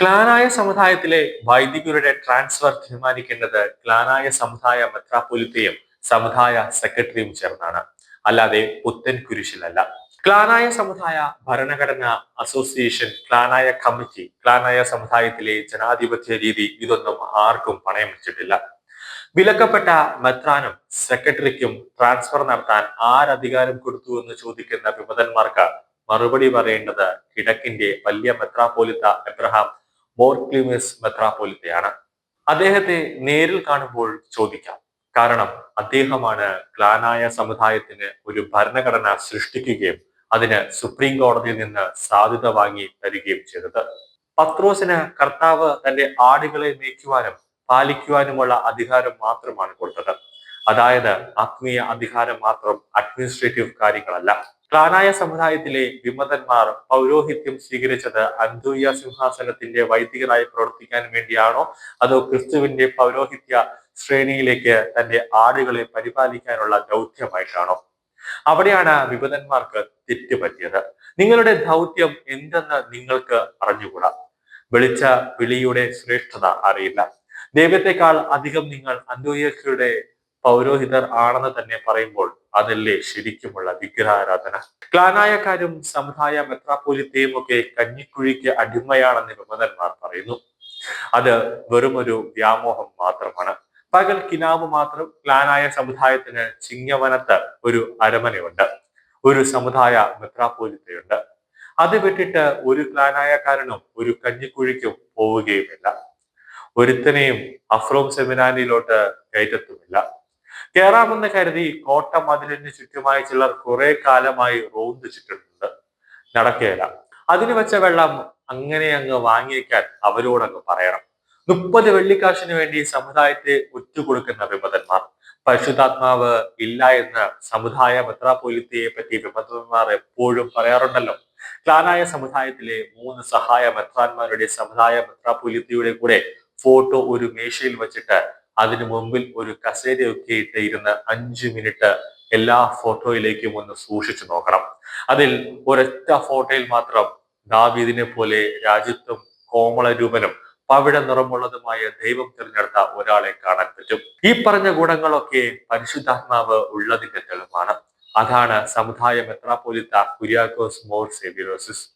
ക്ലാനായ സമുദായത്തിലെ വൈദികരുടെ ട്രാൻസ്ഫർ തീരുമാനിക്കേണ്ടത് ക്ലാനായ സമുദായ മെത്രാപ്പൊലിത്തയും സമുദായ സെക്രട്ടറിയും ചേർന്നാണ്. അല്ലാതെ പുത്തൻ കുരിശിലല്ല. ക്ലാനായ സമുദായ ഭരണഘടന അസോസിയേഷൻ ക്ലാനായ കമ്മിറ്റി ക്ലാനായ സമുദായത്തിലെ ജനാധിപത്യ രീതി ഇതൊന്നും ആർക്കും പണയം വെച്ചിട്ടില്ല വിലക്കപ്പെട്ട മെത്രാനും സെക്രട്ടറിക്കും ട്രാൻസ്ഫർ നടത്താൻ ആരധികാരം കൊടുത്തു എന്ന് ചോദിക്കുന്ന വിമതന്മാർക്ക് മറുപടി പറയേണ്ടത് കിഴക്കിന്റെ വലിയ മെത്രാപോലിത്ത എബ്രഹാം മോർക്ലിമിസ് മെത്രാപ്പോലിത്തയാണ്. അദ്ദേഹത്തെ നേരിൽ കാണുമ്പോൾ ചോദിക്കാം. കാരണം അദ്ദേഹമാണ് ക്ലാനായ സമുദായത്തിന് ഒരു ഭരണഘടന സൃഷ്ടിക്കുകയും അതിന് സുപ്രീം കോടതിയിൽ നിന്ന് സാധ്യത വാങ്ങി തരികയും ചെയ്തത്. പത്രോസിന് കർത്താവ് തന്റെ ആടുകളെ മേയ്ക്കുവാനും പാലിക്കുവാനുമുള്ള അധികാരം മാത്രമാണ് കൊടുത്തത്. അതായത് ആത്മീയ അധികാരം മാത്രം അഡ്മിനിസ്ട്രേറ്റീവ് കാര്യങ്ങളല്ല. ക്ലാനായ സമുദായത്തിലെ വിമതന്മാർ പൗരോഹിത്യം സ്വീകരിച്ചത് അന്തൂയ സിംഹാസനത്തിന്റെ വൈദികരായി പ്രവർത്തിക്കാൻ വേണ്ടിയാണോ? അതോ ക്രിസ്തുവിന്റെ പൗരോഹിത്യ ശ്രേണിയിലേക്ക് തന്റെ ആടുകളെ പരിപാലിക്കാനുള്ള ദൗത്യമായിട്ടാണോ? അവിടെയാണ് വിമതന്മാർക്ക് തെറ്റുപറ്റിയത്. നിങ്ങളുടെ ദൗത്യം എന്തെന്ന് നിങ്ങൾക്ക് അറിഞ്ഞുകൂടാ? വിളിച്ച വിളിയുടെ ശ്രേഷ്ഠത അറിയില്ല. ദൈവത്തെക്കാൾ അധികം നിങ്ങൾ അന്തോയക്കയുടെ പൗരോഹിതർ ആണെന്ന് തന്നെ പറയുമ്പോൾ അതല്ലേ ശരിക്കുമുള്ള വിഗ്രഹാരാധന? ക്ലാനായക്കാരും സമുദായ മെത്രാപോലിത്തെയും ഒക്കെ കഞ്ഞിക്കുഴിക്ക് അടിമയാണെന്ന് വിമതന്മാർ പറയുന്നു. അത് വെറുമൊരു വ്യാമോഹം മാത്രമാണ്. പകൽ കിനാവ് മാത്രം ക്ലാനായ സമുദായത്തിന് ചിങ്ങവനത്ത് ഒരു അരമനയുണ്ട്. ഒരു സമുദായ മെത്രാപോലിത്തയുണ്ട് അത് വിട്ടിട്ട് ഒരു ക്ലാനായക്കാരനും ഒരു കഞ്ഞിക്കുഴിക്കും പോവുകയുമില്ല. ഒരുത്തനെയും അഫ്രോം സെമിനാനിലോട്ട് കയറ്റത്തുമില്ല. കേറാമെന്ന് കരുതി കോട്ട മതിലിന് ചുറ്റുമായി ചിലർ കുറെ കാലമായി റോന്ത് ചുറ്റുന്നുണ്ട് നടക്കുകയില്ല അതിന് വെച്ച വെള്ളം അങ്ങനെ അങ്ങ് വാങ്ങിയേക്കാൻ അവരോടങ്ങ് പറയണം. മുപ്പത് വെള്ളിക്കാശിന് വേണ്ടി സമുദായത്തെ ഒറ്റുകൊടുക്കുന്ന വിമതന്മാർ. പരിശുദ്ധാത്മാവ് ഇല്ല എന്ന് സമുദായ മെത്രാപോലിത്തയെ പറ്റി വിമതന്മാർ എപ്പോഴും പറയാറുണ്ടല്ലോ. ക്ലാനായ സമുദായത്തിലെ മൂന്ന് സഹായ മെത്രാന്മാരുടെ സമുദായ മെത്രാപൊലിത്തയുടെ കൂടെ ഫോട്ടോ ഒരു മേശയിൽ വെച്ചിട്ട് അതിനു മുമ്പിൽ ഒരു കസേരയൊക്കെ ഇട്ട് ഇരുന്ന് അഞ്ചു മിനിറ്റ് എല്ലാ ഫോട്ടോയിലേക്കും ഒന്ന് സൂക്ഷിച്ചു നോക്കണം. അതിൽ ഒരൊറ്റ ഫോട്ടോയിൽ മാത്രം ദാവീദിനെ പോലെ രാജ്യത്തും കോമള രൂപനും പവിഴ നിറമുള്ളതുമായ ദൈവം തിരഞ്ഞെടുത്ത ഒരാളെ കാണാൻ പറ്റും. ഈ പറഞ്ഞ ഗുണങ്ങളൊക്കെ പരിശുദ്ധാത്മാവ് ഉള്ളതിന്റെ തെളിവാണ്. അതാണ് സമുദായ മെത്രാപോലിത്ത കുര്യാക്കോസ് മോർ സേവിയോസിസ്